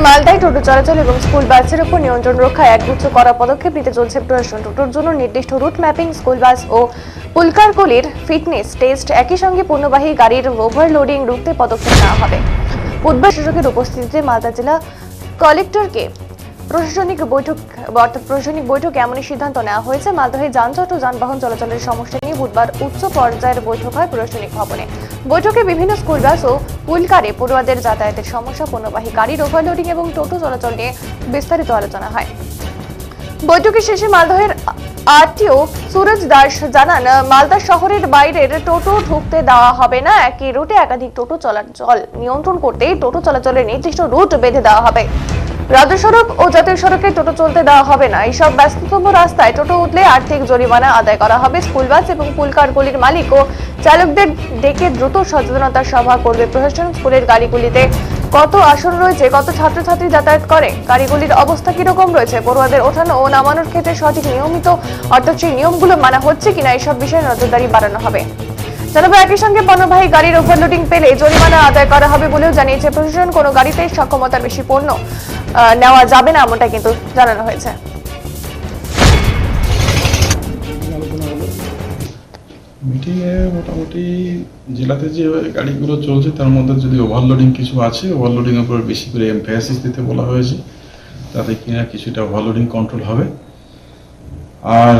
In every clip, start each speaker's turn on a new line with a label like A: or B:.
A: টোটো চলাচল এবং স্কুল বাসের উপর নিয়ন্ত্রণ রক্ষায় একগুচ্ছ করা পদক্ষেপ নিতে চলছে প্রশাসন। টোটোর জন্য নির্দিষ্ট রুট ম্যাপিং, স্কুল বাস ও পুলকারকলির ফিটনেস টেস্ট একই সঙ্গে পণ্যবাহী গাড়ির ওভারলোডিং রুখতে পদক্ষেপ নেওয়া হবে। বুধবার শাসকের উপস্থিতিতে মালদা জেলা কালেক্টরকে প্রশাসনিক বৈঠক প্রশাসনিক বৈঠকে এমনই সিদ্ধান্ত নেওয়া হয়েছে। মালদহে যানজট ও যানবাহন চলাচলের সমস্যা বুধবার উচ্চ পর্যায়ের বৈঠক হয় প্রশাসনিক ভবনে। বৈঠকে বিভিন্ন স্কুল বাস ও পুলকারে পড়ুয়াদের যাতায়াতের সমস্যা, পণ্যবাহী গাড়ির ওভারলোডিং এবং টোটো চলাচল নিয়ে বিস্তারিত আলোচনা হয়। বৈঠকের শেষে মালদহের আরটিও সুরজ দাস জানান, মালদা শহরের বাইরের টোটো ঢুকতে দেওয়া হবে না, একই রুটে একাধিক টোটো চলাচল নিয়ন্ত্রণ করতে টোটো চলাচলের নির্দিষ্ট রুট বেঁধে দেওয়া হবে। রাজ্য সড়ক ও জাতীয় সড়কে টোটো চলতে দেওয়া হবে না। এইসব ব্যস্ততম রাস্তায় টোটো উঠলে আর্থিক জরিমানা আদায় করা হবে। স্কুল বাস এবং পুলকারগুলির মালিক ও চালকদের ডেকে দ্রুত সচেতনতা সভা করবে প্রশাসন। স্কুলের গাড়িগুলিতে কত আসন রয়েছে, কত ছাত্রছাত্রী যাতায়াত করে, গাড়িগুলির অবস্থা কীরকম রয়েছে, পড়ুয়াদের ওঠানো ও নামানোর ক্ষেত্রে সঠিক নিয়মিত অর্থাৎ সেই নিয়মগুলো মানা হচ্ছে কিনা, এসব বিষয়ে নজরদারি বাড়ানো হবে। জানাব একই সঙ্গে পণ্যবাহী গাড়ির ওভারলোডিং পেলে জরিমানা আদায় করা হবে বলেও জানিয়েছে প্রশাসন। কোনো গাড়িতে সক্ষমতার বেশি পণ্য নেওয়া যাবে না এমনটা কিন্তু জানানো হয়েছে।
B: মিটিংয়ে মোটামুটি জেলাতে যে গাড়িগুলো চলছে, তার মধ্যে যদি ওভারলোডিং কিছু আছে, ওভারলোডিং এর উপর বেশি করে এমফাসিস দিতে বলা হয়েছে, তাতে কিনা কিছুটা ওভারলোডিং কন্ট্রোল হবে। আর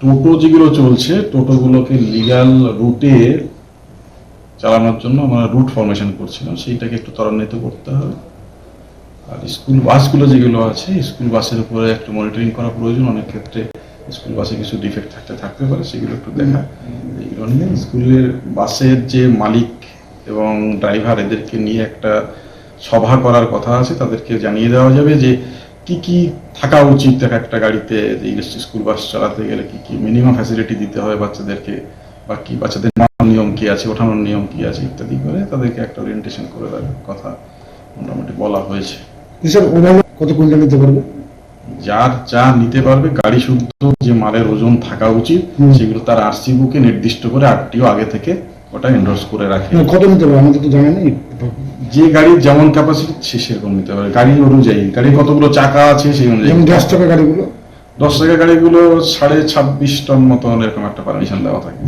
B: টোটো যেগুলো চলছে, টোটোগুলোকে লিগ্যাল রুটে চালানোর জন্য আমরা রুট ফরমেশন করছিলাম। সেইটাকে একটু ত্বরান্বিত করতে হবে। আর স্কুল বাসগুলো যেগুলো আছে স্কুল বাসের উপরে একটু মনিটরিং করা প্রয়োজন। অনেক ক্ষেত্রে স্কুল বাসে কিছু ডিফেক্ট থাকতে থাকতে পারে, সেগুলো একটু দেখা। এইগুলো নিয়ে স্কুলের বাসের যে মালিক এবং ড্রাইভার এদেরকে নিয়ে একটা সভা করার কথা আছে, তাদেরকে জানিয়ে দেওয়া যাবে যে কি কি থাকা উচিত এক একটা গাড়িতে এই স্কুল বাস চালাতে গেলে কি কি মিনিমাম ফ্যাসিলিটি দিতে হয় বাচ্চাদেরকে? বা কি বাচ্চাদের নিয়ম কি আছে ওঠানোর নিয়ম কি আছে ইত্যাদি করে তাদেরকে একটা ওরিয়েন্টেশন করে দেওয়ার কথা মোটামুটি বলা হয়েছে।
C: স্যার কত কুইন্টাল নিতে পারবে?
B: যার যা নিতে পারবে গাড়ি শুদ্ধ যে মালের ওজন থাকা উচিত সেগুলো তার আরসি বুকে নির্দিষ্ট করে আরটিও আগে থেকে ওটা এন্ডোর্স করে রাখে।
C: না, কত নিতে পারবে? আমাদের তো জানা নেই।
B: যে গাড়ির যেমন ক্যাপাসিটি সে সেরকম নিতে পারে। গাড়ি অনুযায়ী গাড়ি কতগুলো চাকা আছে সেই অনুযায়ী
C: যেমন দশ টাকা গাড়িগুলো?
B: দশ টাকা গাড়িগুলো সাড়ে ছাব্বিশ টন মতন এরকম একটা পারমিশন দেওয়া থাকে।